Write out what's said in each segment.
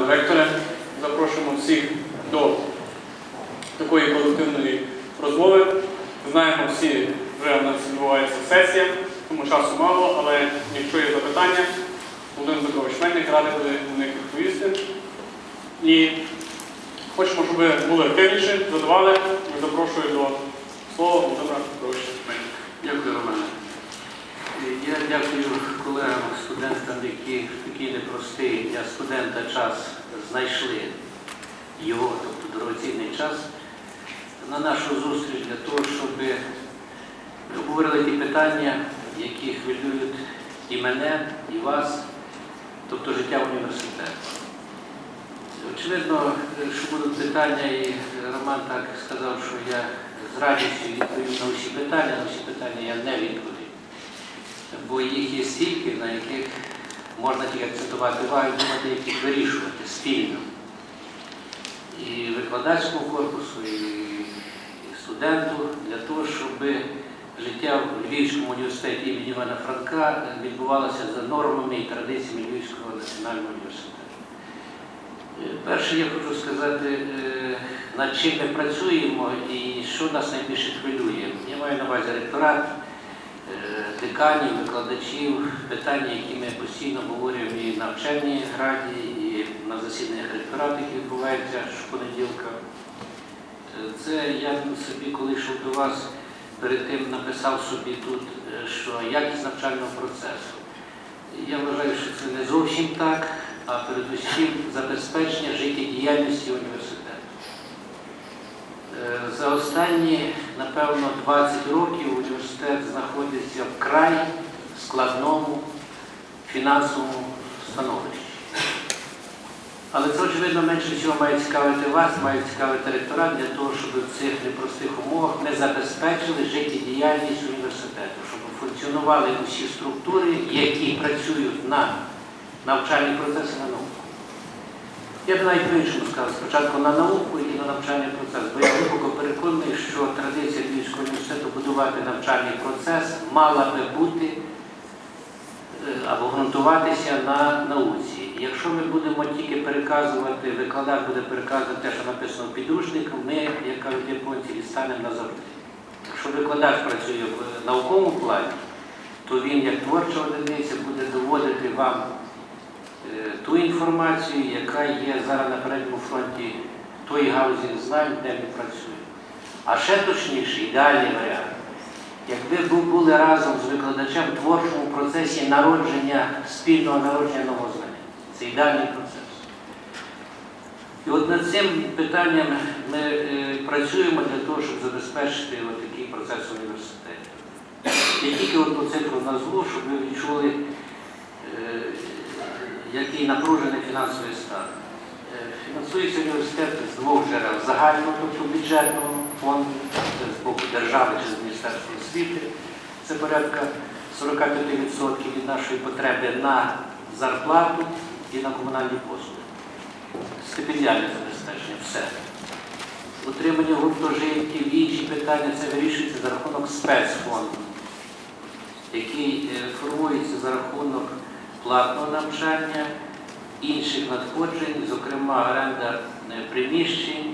пане ректоре. Запрошуємо всіх до такої колективної розмови. Знаємо всі, вже у нас відбувається сесія, тому часу мало, але якщо є запитання, Володимир Петрович Мельник радий буде на них відповісти. І хочемо, щоб ви були активніші, задавали. Запрошую до слова Володимира Петровича Мельника. Дякую, колегам, студентам, які такий непростий для студента час знайшли його, тобто дорогоцінний час, на нашу зустріч для того, щоб обговорили ті питання, які хвилюють і мене, і вас, тобто життя університету. Очевидно, що будуть питання, і Роман так сказав, що я з радістю відповім на усі питання, на всі питання я не відповім. Бо їх є стільки, на яких можна тільки акцентувати увагу, думати, яких вирішувати спільно. І викладацькому корпусу, і, студенту для того, щоб життя в Львівському університеті імені Івана Франка відбувалося за нормами і традиціями Львівського національного університету. Е, Перше, я хочу сказати, е, над чим ми працюємо і що нас найбільше хвилює. Я маю на увазі ректорат, деканів, викладачів, питання, які ми постійно обговорюємо і на вченій граді, і на засіданнях ректорату, які відбуваються щопонеділка. Е, Це я собі, коли йшов до вас, перед тим написав собі тут, е, що якість навчального процесу. Я вважаю, що це не зовсім так, а передусім забезпечення життєдіяльності університету. Е, За останні, напевно, 20 років університет знаходиться в край складному фінансовому становищі. Але це, очевидно, менше всього має цікавити вас, має цікавити ректорат для того, щоб в цих непростих умовах ми забезпечили життєдіяльність університету, щоб функціонували усі структури, які працюють на навчальний процес і на науку. Я б навіть по-іншому сказав, спочатку на науку і на навчальний процес, бо я глибоко переконаний, що традиція Львівського будувати навчальний процес мала би бути е, або ґрунтуватися на науці. Якщо ми будемо тільки переказувати, викладач буде переказувати те, що написано в підручнику, ми, як кажуть японці, відстанемо назавжди. Якщо викладач працює в науковому плані, то він як творча одиниця буде доводити вам е, ту інформацію, яка є зараз на передньому фронті тої галузі знань, де ми працюємо. А ще точніше, ідеальний варіант. Якби ви були разом з викладачем в творчому процесі народження, спільного народження нового знання. Це ідеальний процес. І от над цим питанням ми е, працюємо для того, щоб забезпечити от такий процес в університеті. Я тільки одну цифру назву, щоб ви відчули, е, який напружений фінансовий стан. Е, Фінансується університет з двох джерел загального, тобто бюджетного фонду, з боку держави чи з Міністерства освіти. Це порядка 45% від нашої потреби на зарплату і на комунальні послуги. Стипендіальне забезпечення, все. Утримання гуртожитків, інші питання це вирішується за рахунок спецфонду, який е, формується за рахунок платного навчання, інших надходжень, зокрема оренда е, приміщень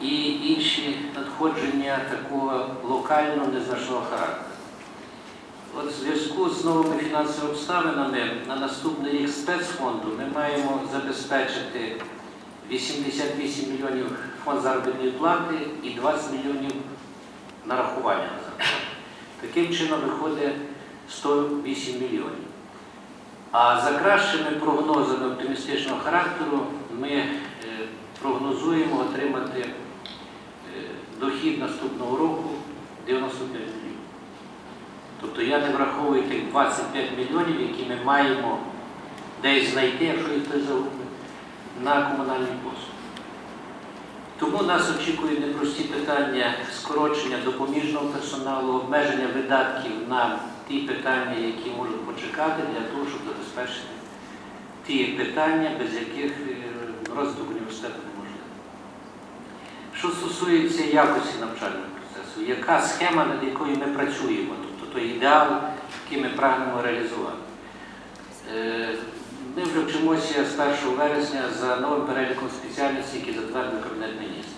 і інші надходження такого локального незначного характеру. От в зв'язку з новими фінансовими обставинами на наступний рік спецфонду ми маємо забезпечити 88 мільйонів фонд заробітної плати і 20 мільйонів нарахування на зарплату. Таким чином виходить 108 мільйонів. А за кращими прогнозами оптимістичного характеру ми е, прогнозуємо отримати дохід наступного року 95 мільйонів. Тобто я не враховую тих 25 мільйонів, які ми маємо десь знайти, якщо їх хтось загубить, на комунальні послуги. Тому нас очікують непрості питання скорочення допоміжного персоналу, обмеження видатків на ті питання, які можуть почекати, для того, щоб забезпечити ті питання, без яких е, розвиток університету. Що стосується якості навчального процесу, яка схема, над якою ми працюємо, тобто той ідеал, який ми прагнемо реалізувати. Е, Ми вже вчимося з 1 вересня за новим переліком спеціальностей, який затвердив Кабінет міністрів.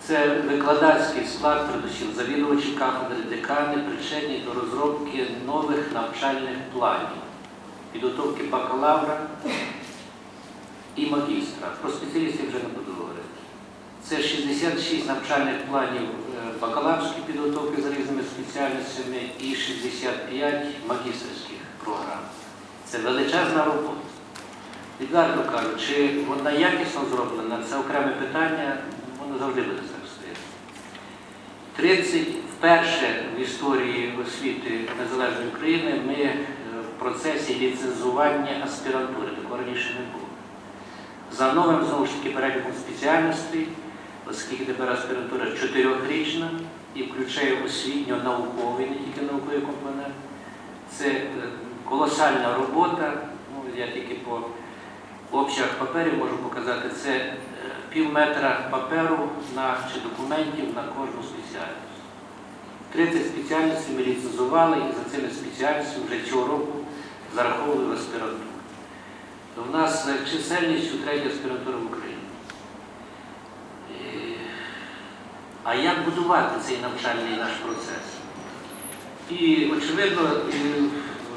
Це викладацький склад, передусім завідувачі кафедри, декани, причетні до розробки нових навчальних планів, підготовки бакалавра і магістра. Про спеціалістів вже не буду. Це 66 навчальних планів е, бакалаврської підготовки за різними спеціальностями і 65 магістерських програм. Це величезна робота. Відверто кажу, чи вона якісно зроблена, це окреме питання, воно завжди буде так стояти. 30 вперше в історії освіти Незалежної України ми е, в процесі ліцензування аспірантури, такого раніше не було. За новим знову ж таки переліком спеціальностей, оскільки тепер аспірантура чотирьохрічна і включає освітньо-науковий, не тільки науковий компонент, це е, колосальна робота. Ну, я тільки по обсягах паперів можу показати. Це е, пів метра паперу на, чи документів на кожну спеціальність. 30 спеціальностей ми ліцензували і за цими спеціальностями вже цього року зараховували аспірантуру. У нас е, чисельністю третя аспірантура в Україні. А як будувати цей навчальний наш процес? І, очевидно,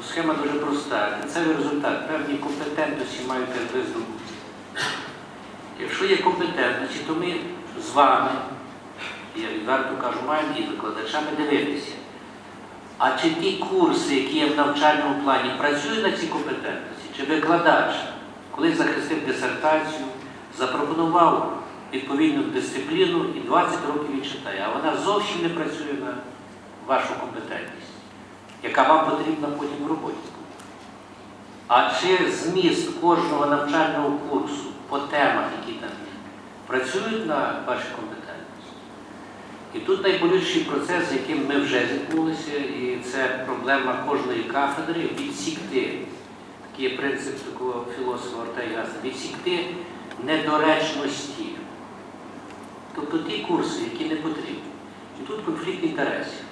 схема дуже проста. Кінцевий результат, певні компетентності мають ви здобути. Якщо є компетентності, то ми з вами, я відверто кажу, маємо і викладачами дивитися. А чи ті курси, які є в навчальному плані, працюють на ці компетентності? Чи викладач, коли захистив дисертацію, запропонував відповідну дисципліну і 20 років він читає, а вона зовсім не працює на вашу компетентність, яка вам потрібна потім в роботі. А чи зміст кожного навчального курсу по темах, які там є, працюють на ваші компетентності? І тут найболючий процес, з яким ми вже зіткнулися, і це проблема кожної кафедри відсікти. Такий є принцип такого філософа Ортегаса, відсікти недоречності. Тобто ті курси, які не потрібні. І тут конфлікт інтересів.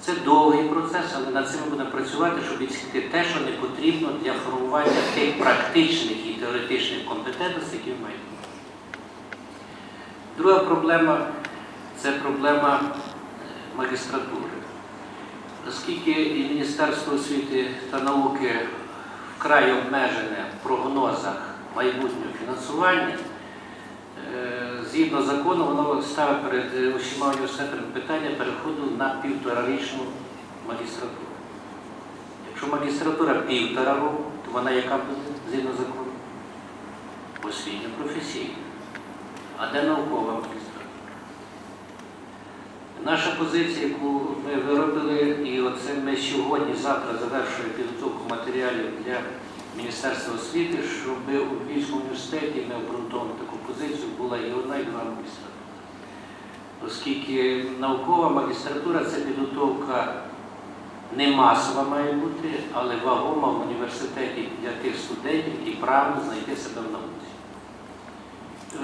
Це довгий процес, але над цим будемо працювати, щоб відсікти те, що не потрібно для формування тих практичних і теоретичних компетентностей, які ми маємо. Друга проблема це проблема е, магістратури. Оскільки і Міністерство освіти та науки вкрай обмежене в прогнозах майбутнього фінансування, е, згідно закону, воно ставить перед е, усіма університетами питання переходу на півторарічну магістратуру. Якщо магістратура півтора року, то вона яка буде згідно закону? Освітньо професійна. А де наукова магістратура? Наша позиція, яку ми виробили, і оце ми сьогодні, завтра завершуємо підготовку матеріалів для Міністерства освіти, щоб у Львівському університеті ми обґрунтовували таку позицію, була і одна, і друга магістратура. Оскільки наукова магістратура це підготовка не масова має бути, але вагома в університеті для тих студентів, які прагнуть знайти себе в науці.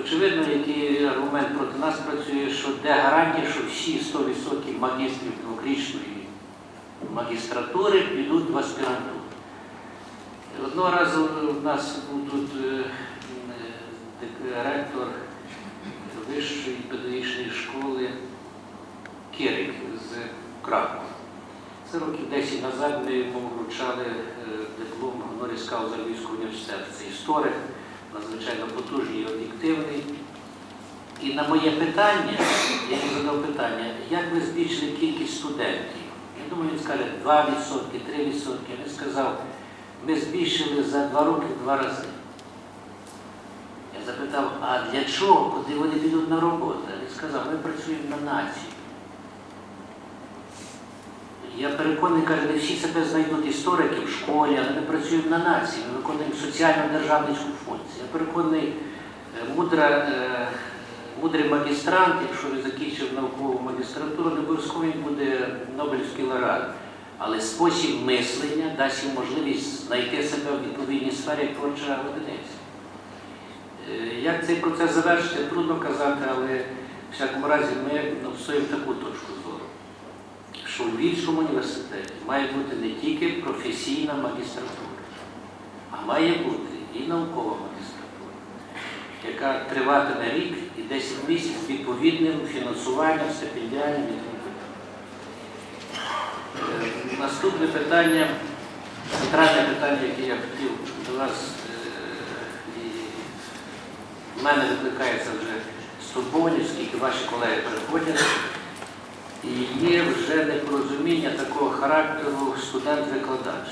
Очевидно, який аргумент проти нас працює, що де гарантія, що всі 100% магістрів двохрічної магістратури підуть в аспірантуру. Одного разу у нас був тут е, е, ректор вищої педагогічної школи Кирик з Кракова. Це років 10 назад ми йому вручали е, диплом Гоноріс Кауза Львівського університету. Це історик, надзвичайно потужний і об'єктивний. І на моє питання, я йому задав питання, як ви збільшили кількість студентів? Я думаю, він скаже 2%, 3%. Він сказав, ми збільшили за два роки два рази. Я запитав, а для чого, куди вони підуть на роботу? Він сказав, ми працюємо на націю. Я переконаний, каже, не всі себе знайдуть історики в школі, але ми працюємо на нації, ми виконуємо соціально-державницьку функцію. Я переконаний, е, мудра, е, мудрий магістрант, якщо він закінчив наукову магістратуру, не обов'язково він буде Нобелівський лауреат. Але спосіб мислення дасть їм можливість знайти себе в відповідній сфері як творча одиниця. Е, Як цей процес завершиться, трудно казати, але в всякому разі ми ну, стоїмо таку точку зору що у Львівському університеті має бути не тільки професійна магістратура, а має бути і наукова магістратура, яка триватиме рік і 10 місяців відповідним фінансуванням, стипендіальним і тому подібне. Е, Наступне питання, центральне питання, яке я хотів до вас, е, і в мене викликається вже стурбованість, оскільки ваші колеги приходять. І є вже непорозуміння такого характеру студент-викладач.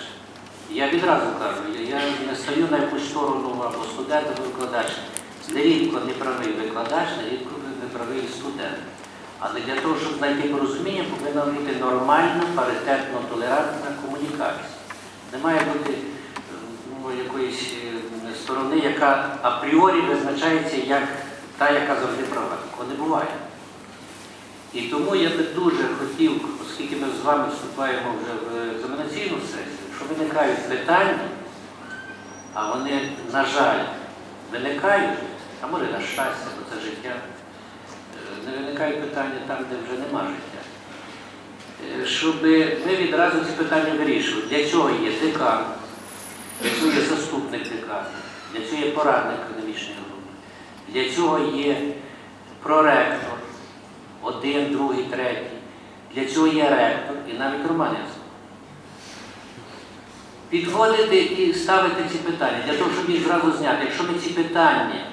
Я відразу кажу, я, не стою на якусь сторону або студент, або викладач. Нерідко неправий викладач, нерідко неправий студент. Але для того, щоб знайти порозуміння, повинна бути нормальна, паритетно толерантна комунікація. Не має бути е, ну, якоїсь е, сторони, яка апріорі визначається як та, яка завжди права. Такого не буває. І тому я би дуже хотів, оскільки ми з вами вступаємо вже в екзаменаційну сесію, що виникають питання, а вони, на жаль, виникають, а може на щастя, бо це життя, не виникають питання там, де вже нема життя. Е, Щоб ми відразу ці питання вирішували. Для цього є декан, для цього є заступник декана, для цього є порадник академічної групи, для цього є проректор один, другий, третій. Для цього є ректор і навіть Романівський. Підходити і ставити ці питання, для того, щоб їх зразу зняти. Якщо ми ці питання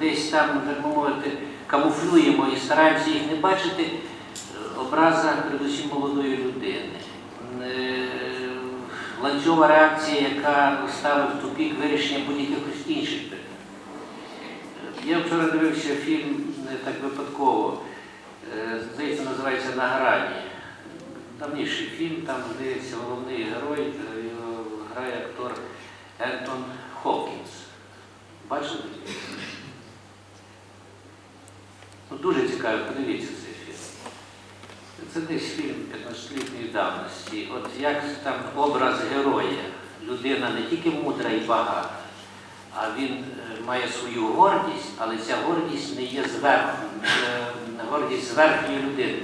десь там, так би мовити, камуфлюємо і стараємося їх не бачити, е, образа передусім молодої людини. Е, Ланцюгова реакція, яка ставить в тупік вирішення будь-яких інших питань. Я вчора дивився фільм так випадково. Е, Здається, називається На грані. Давніший фільм, там здається головний герой, е, його грає актор Ентон Хопкінс. Бачили? такий фільм? Ну, дуже цікаво, подивіться цей фільм. Це десь фільм 15-літньої давності. От як там образ героя, людина не тільки мудра і багата, а він е, має свою гордість, але ця гордість не є зверху, е, гордість зверхньої людини.